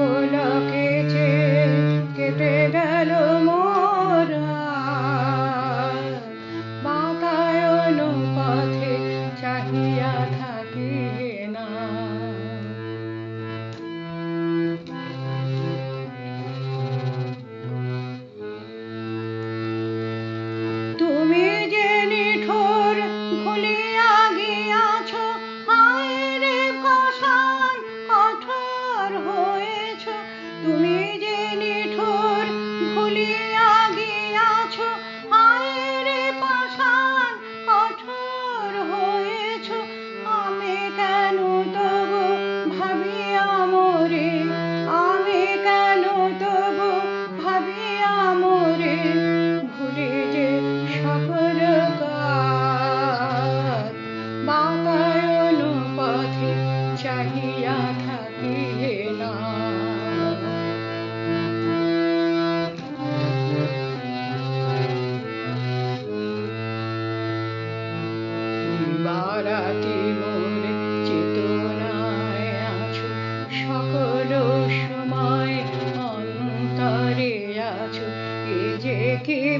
solo que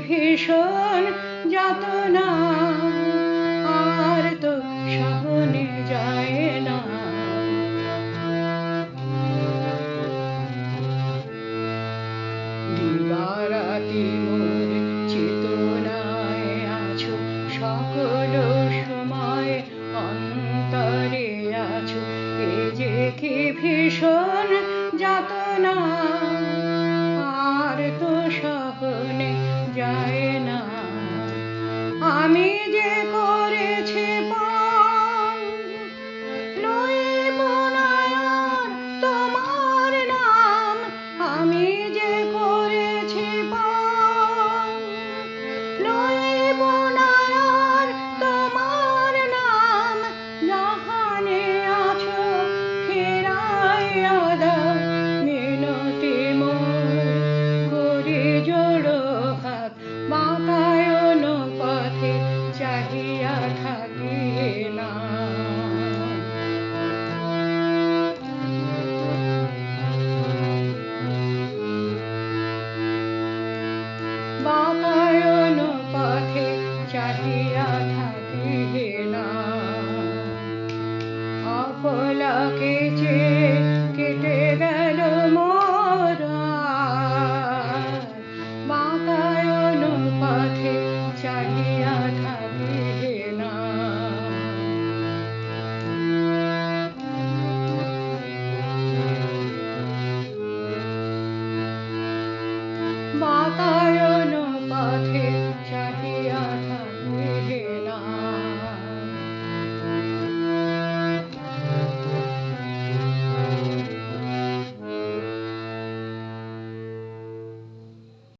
ভীষণ যাতনা, আর তো সহনে যায় না। দিবারাতি মোর চেতনায় আছো, সকল সময় অন্তরে আছো। এ যে কি ভীষণ যাতনা সহনে যায় না। আমি